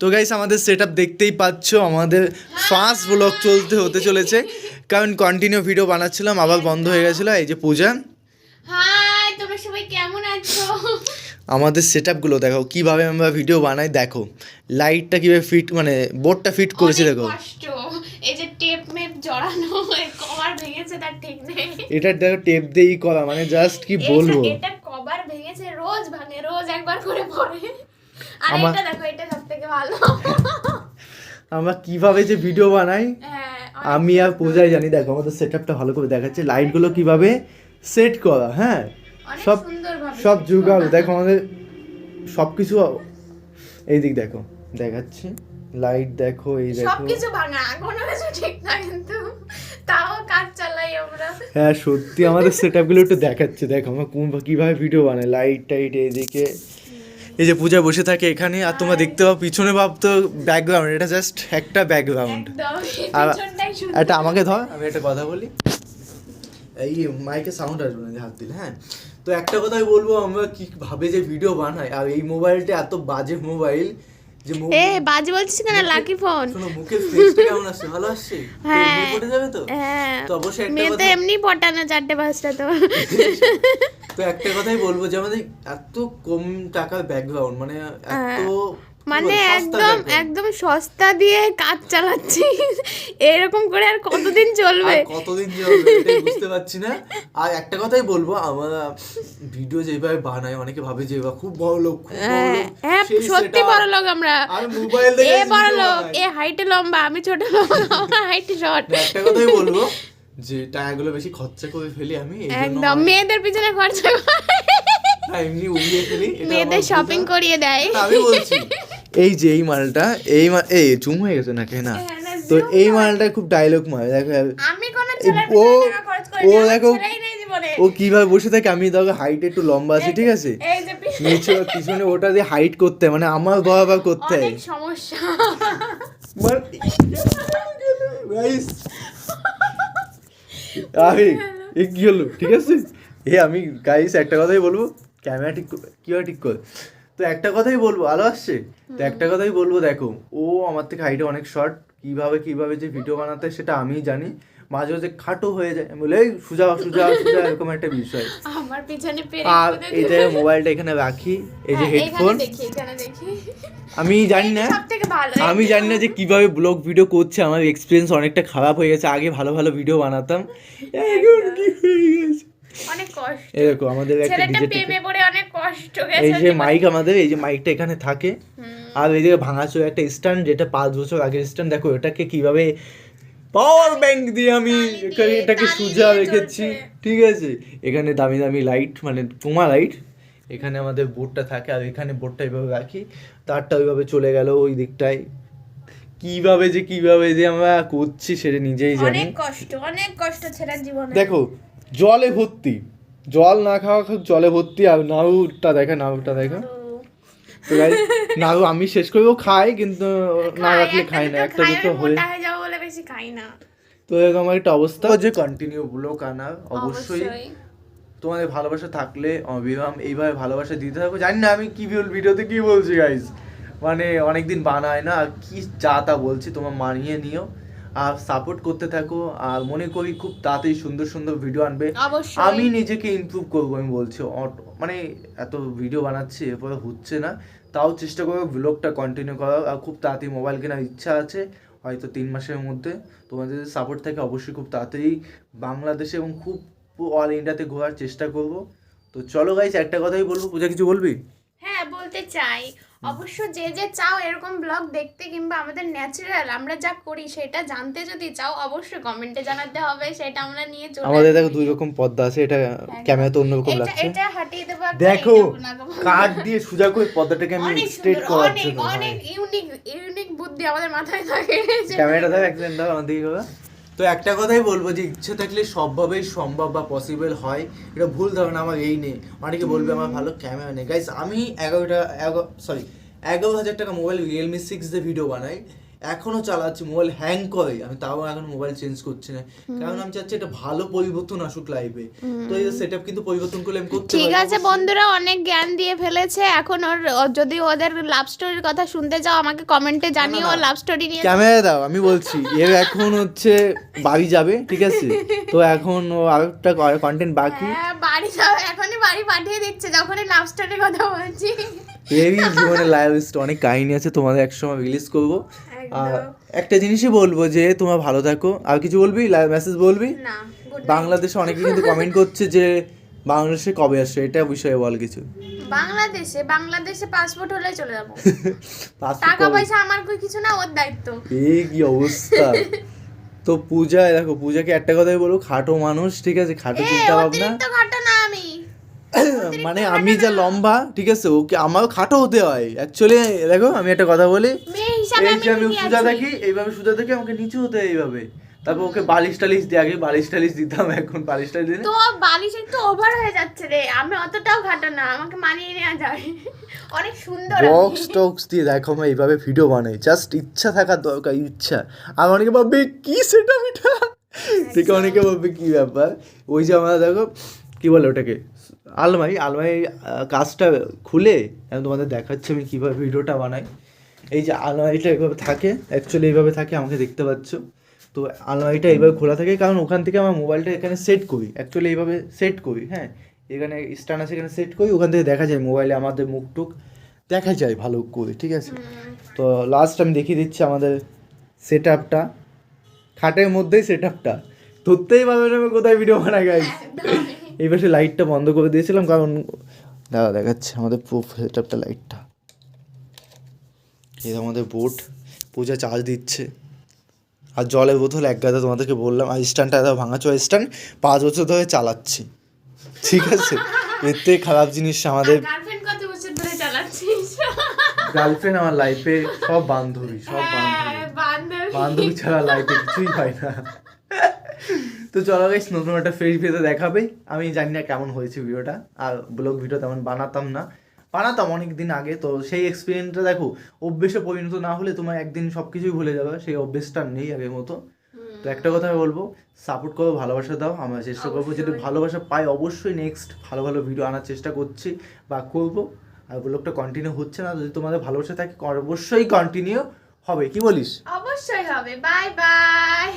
তো গাইস আমাদের সেট দেখতেই পাচ্ছ আমাদের ফার্স্ট ব্লগ চলতে হতে চলেছে। কারণ কন্টিনিউ ভিডিও বানাচ্ছিলাম আবার বন্ধ হয়ে গেছিল এই যে পূজা। আমাদের সেট আপগুলো দেখো কীভাবে আমরা ভিডিও বানাই দেখো। লাইটটা কীভাবে ফিট মানে বোর্ডটা ফিট করেছি দেখো। কষ্ট। এই যে টেপ মেপ জড়ানো কভার ভেঙেছে তার ঠিক নেই। এটা দেখো টেপ দিয়েই করা মানে জাস্ট কি বলব? এটা কভার ভেঙেছে রোজ ভাঙে রোজ একবার করে পড়ে। আর আমার- এটা দেখো এটা ভালো। আমরা কীভাবে যে ভিডিও বানাই হ্যাঁ আমি আর পূজাই জানি। দেখো আমাদের সেট আপটা ভালো করে দেখাচ্ছে। লাইটগুলো কীভাবে সেট করা হ্যাঁ? সব সব জোগাড় দেখো আমাদের সব কিছু এই দিক দেখো দেখাচ্ছে। লাইট দেখো এই দেখো। সবকিছু ভাঙা কোনো কিছু ঠিক না কিন্তু। তাও কাজ চালাই আমরা। হ্যাঁ সত্যি আমাদের সেট আপগুলো একটু দেখাচ্ছে। দেখো আমরা কোন কীভাবে ভিডিও বানাই। লাইট টাইট এইদিকে। এই যে পূজা বসে থাকে এখানে আর তোমরা দেখতে পাও পিছনে ভাবতো ব্যাকগ্রাউন্ড এটা জাস্ট একটা ব্যাকগ্রাউন্ড আর এটা আমাকে ধর। আমি একটা কথা বলি? এই মাইকে সাউন্ড আসবে না হাত দিলে হ্যাঁ? তো একটা কথাই বলব আমরা কি ভাবে যে ভিডিও বানাই আর এই মোবাইলটা এত বাজে মোবাইল যে এ বাজে বলছিস কেন? Lucky phone. শোনো মুখের ফেসটা কেমন আসছে? ভালো আসছে? হ্যাঁ। পড়ে যাবে তো? হ্যাঁ। তো অবশ্যই একটা মেয়ে তো কথা এমনি পটানো চারটে পাঁচটা তো। তো একটা কথাই বলব যে আমাদের এত কম টাকার ব্যাকগ্রাউন্ড মানে এত কি মানে একদম একদম সস্তা দিয়ে কাজ চালাচ্ছি। এরকম করে আর কতদিন চলবে? কতদিন এটাই বুঝতে পারছি না। আর একটা কথাই বলব আমরা ভিডিও যেভাবে বানাই অনেকে ভাবে যে এবার খুব বড় লোক হ্যাঁ, হ্যাঁ সত্যি। বড় লোক আমরা। আর মোবাইল দেখে এ বড় লোক এ হাইটে লম্বা আমি ছোট লম্বা আমার হাইটে শর্ট একটা কথাই বলব যে টাকাগুলো বেশি খরচা করে ফেলি আমি একদম মেয়েদের পিছনে খরচা করে। এমনি উড়িয়ে ফেলি মেয়েদের শপিং করিয়ে দেয়। আমি বলছি এই যে এই মালটা এই মাল এই চুম হয়ে গেছে নাকি? না। হ্যাঁ, তো এই মালটা খুব ডায়লগ মার দেখো। আমি কোন ও ও দেখো ও কীভাবে বসে থাকে আমি দেখো হাইট একটু লম্বা আছি ঠিক আছে? নিচে পিছনে ওটা দিয়ে হাইট করতে মানে আমার বরাবর করতে হয়। সমস্যা। মানে- আরে এ কি হলো? ঠিক আছে? এ আমি গাইস একটা কথাই বলব ক্যামেরা ঠিক কীভাবে ঠিক কর তো একটা কথাই বলব আলো আসছে? তো একটা কথাই বলব দেখো ও আমার থেকে হাইটে অনেক শর্ট কীভাবে কীভাবে যে ভিডিও বানাতে সেটা আমিই জানি। মাঝে মাঝে খাটো হয়ে যায় বলে এই সুজা সুজা সুজা এরকম একটা বিষয়। আমার পিছনে আর এই যে মোবাইলটা এখানে রাখি এই যে হেডফোন দেখি এখানে দেখি। আমি জানি না আমি জানি না যে কীভাবে ব্লগ ভিডিও করছে আমার এক্সপিরিয়েন্স অনেকটা খারাপ হয়ে গেছে আগে ভালো ভালো ভিডিও বানাতাম। এখন কি হয়ে গেছে? অনেক কষ্ট। এরকম আমাদের একটা প্রেমে পড়ে অনেক কষ্ট এই যে মাইক আমাদের এই যে মাইকটা এখানে থাকে। আর এই যে ভাঙাচোর একটা স্ট্যান্ড যেটা পাঁচ বছর আগের স্ট্যান্ড দেখো এটাকে কীভাবে পাওয়ার ব্যাংক দিয়ে আমি এখানে এটাকে সুজা রেখেছি। ঠিক আছে? এখানে দামি দামি লাইট মানে তোমার লাইট এখানে আমাদের বোর্ডটা থাকে আর এখানে বোর্ডটা এইভাবে রাখি। তারটা ওইভাবে চলে গেল ওই দিকটায়। কীভাবে যে কীভাবে যে আমরা করছি সেটা নিজেই জানি। অনেক কষ্ট অনেক কষ্ট ছেলের জীবনে। দেখো জলে ভর্তি। জল না খাওয়া খাওয়া জলে ভর্তি আর নাড়ুটা দেখা নাড়ুটা দেখা। তো guys, নাড়ু আমি শেষ করেও খাই কিন্তু না রাখলে খাই না একটা দুটো হয়ে মোটা যাব বলে বেশি খাই না। তো এরকম একটা অবস্থা। যে কন্টিনিউ ব্লগ আনা অবশ্যই। তোমাদের ভালোবাসা থাকলে অবিরাম এইভাবে ভালোবাসা দিতে থাকো। জানি না আমি কি ভিডিওতে কি বলছি গাইজ মানে অনেকদিন বানায় না আর কি যা তা বলছি তোমার মানিয়ে নিও। আর সাপোর্ট করতে থাকো আর মনে করি খুব তাড়াতাড়ি সুন্দর সুন্দর ভিডিও আনবে। আমি নিজেকে ইমপ্রুভ করব আমি বলছি অট- মানে এত ভিডিও বানাচ্ছি এরপরে হচ্ছে না তাও চেষ্টা করব ব্লগটা কন্টিনিউ করার আর খুব তাড়াতাড়ি মোবাইল কেনার ইচ্ছা আছে হয়তো তিন মাসের মধ্যে। তোমাদের যদি সাপোর্ট থাকে অবশ্যই খুব তাড়াতাড়ি বাংলাদেশে এবং খুব অল ইন্ডিয়াতে ঘোরার চেষ্টা করব। তো চলো গাইস একটা কথাই বলব পূজা কিছু বলবি? হ্যাঁ বলতে চাই। অবশ্য যে যে চাও এরকম ব্লগ দেখতে কিংবা আমাদের ন্যাচারাল আমরা যা করি সেটা জানতে যদি চাও অবশ্যই কমেন্টে জানাতে হবে সেটা আমরা নিয়ে চলে আমাদের দেখো দুই রকম পর্দা আছে এটা ক্যামেরাতে অন্যরকম এটা লাগছে এটা হাটিয়ে দেবো দেখো। কাঠ দিয়ে সোজা করে পর্দাটাকে আমি স্ট্রেট করার অনেক জন্য। অনেক ইউনিক ইউনিক বুদ্ধি আমাদের মাথায় থাকে ক্যামেরাটা দাও অ্যাক্সিডেন্ট দাও আমাদের দিকে। তো একটা কথাই বলব যে ইচ্ছে থাকলে সবভাবেই সম্ভব বা পসিবল হয়। এটা ভুল ধারণা আমার এই নেই। অনেকে বলবে আমার ভালো ক্যামেরা নেই। গাইজ আমি এগারোটা এগারো সরি এগারো হাজার টাকা মোবাইল রিয়েলমি সিক্স দিয়ে ভিডিও বানাই এখনও চালাচ্ছি মোবাইল হ্যাং করে। আমি তাও এখন মোবাইল চেঞ্জ করছি না। কারণ আমি চাচ্ছি একটা ভালো পরিবর্তন আসুক লাইফে তো এই সেট কিন্তু পরিবর্তন করলে আমি করতে ঠিক আছে। বন্ধুরা অনেক জ্ঞান দিয়ে ফেলেছে। এখন ওর যদি ওদের লাভ স্টোরির কথা শুনতে চাও আমাকে কমেন্টে জানিও। ও লাভ স্টোরি নিয়ে। ক্যামেরা দাও আমি বলছি এর এখন হচ্ছে বাড়ি যাবে ঠিক আছে? তো এখন ও আরেকটা কন্টেন্ট বাকি। হ্যাঁ বাড়ি যাও এখনই বাড়ি পাঠিয়ে দিচ্ছে যখনই লাভ স্টোরির কথা বলছি। এরই জীবনে লাইভ অনেক কাহিনী আছে তোমাদের একসময় রিলিজ করব। একটা জিনিসই বলব যে তোমরা ভালো থাকো। আর কিছু বলবি? মেসেজ বলবি? না বাংলাদেশে অনেকে কিন্তু কমেন্ট করছে যে বাংলাদেশে কবে আসছে এটা বিষয়ে বল কিছু। বাংলাদেশে বাংলাদেশে পাসপোর্ট হলে চলে যাব। টাকা পয়সা আমার কই কিছু না ওর দায়িত্ব। এই কি অবস্থা? তো পূজা দেখো পূজাকে একটা কথাই বলব খাটো মানুষ ঠিক আছে? খাটো চিন্তা ভাবনা ঘাটা না আমি। মানে আমি যা লম্বা ঠিক আছে? ওকে আমারও খাটো হতে হয়। অ্যাকচুয়ালি দেখো আমি একটা কথা বলি। এই যে আমি সুজা। দেখি এইভাবে সুজা দেখি আমাকে নিচু হতে এইভাবে। তারপর ওকে বালিশ টালিশ দিয়ে আগে বালিশ টালিশ দিতাম এখন বালিশ টালিশ দিলে তো বালিশ একটু ওভার হয়ে যাচ্ছে রে আমি অতটাও ঘাটা না আমাকে মানিয়ে নেওয়া যায়। অনেক সুন্দর বক্স টক্স দিয়ে দেখো আমি এইভাবে ভিডিও বানাই। জাস্ট ইচ্ছা থাকার দরকার ইচ্ছা। আর অনেকে ভাববে কি সেটা মিঠা ঠিক অনেকে ভাববে কি ব্যাপার? ওই যে আমরা দেখো কি বলে ওটাকে? আলমারি আলমারি কাজটা খুলে আমি তোমাদের দেখাচ্ছি আমি কীভাবে ভিডিওটা বানাই। এই যে আলমারিটা এইভাবে থাকে অ্যাকচুয়ালি এইভাবে থাকে আমাকে দেখতে পাচ্ছ। তো আলমারিটা এইভাবে খোলা থাকে কারণ ওখান থেকে আমার মোবাইলটা এখানে সেট করি। অ্যাকচুয়ালি এইভাবে সেট করি হ্যাঁ? এখানে স্ট্যান্ড আছে এখানে সেট করি ওখান থেকে দেখা যায় মোবাইলে আমাদের মুখ টুক দেখা যায় ভালো করে ঠিক আছে? তো লাস্ট আমি দেখিয়ে দিচ্ছি আমাদের সেট আপটা খাটের মধ্যেই সেট আপটা ধরতেই পারবে না আমি কোথায় ভিডিও বানাই গাই এই পাশে লাইটটা বন্ধ করে দিয়েছিলাম কারণ দাদা দেখাচ্ছে আমাদের প্রুফ সেট আপটা লাইটটা এই আমাদের বোট পূজা চার্জ দিচ্ছে। আর জলের বোতল এক গাদা তোমাদেরকে বললাম আর স্ট্যান্ডটা এত ভাঙাচোয়া স্ট্যান্ড পাঁচ বছর ধরে চালাচ্ছি। ঠিক আছে? এতে খারাপ জিনিস আমাদের গার্লফ্রেন্ড কত বছর ধরে চালাচ্ছিস? গার্লফ্রেন্ড আমার লাইফে সব বান্ধবী সব বান্ধবী হ্যাঁ, বান্ধবী। বান্ধবী। ছাড়া লাইফে কিছুই হয় না। তো চলো গাইস নতুন একটা ফেস ভিডিওতে দেখাবে। আমি জানি না কেমন হয়েছে ভিডিওটা আর ব্লগ ভিডিও তেমন বানাতাম না। বানাতাম অনেক দিন আগে তো সেই এক্সপিরিয়েন্সটা দেখো অভ্যেসে পরিণত না হলে তোমার একদিন সব কিছুই ভুলে যাবে সেই অভ্যেসটা নেই আগের মতো। তো একটা কথা বলব সাপোর্ট করো ভালোবাসা দাও আমরা চেষ্টা করব যদি ভালোবাসা পাই অবশ্যই নেক্সট ভালো ভালো ভিডিও আনার চেষ্টা করছি বা করব। আর ব্লগটা কন্টিনিউ হচ্ছে না যদি তোমাদের ভালোবাসা থাকে অবশ্যই কন্টিনিউ হবে। কি বলিস? অবশ্যই হবে। Bye bye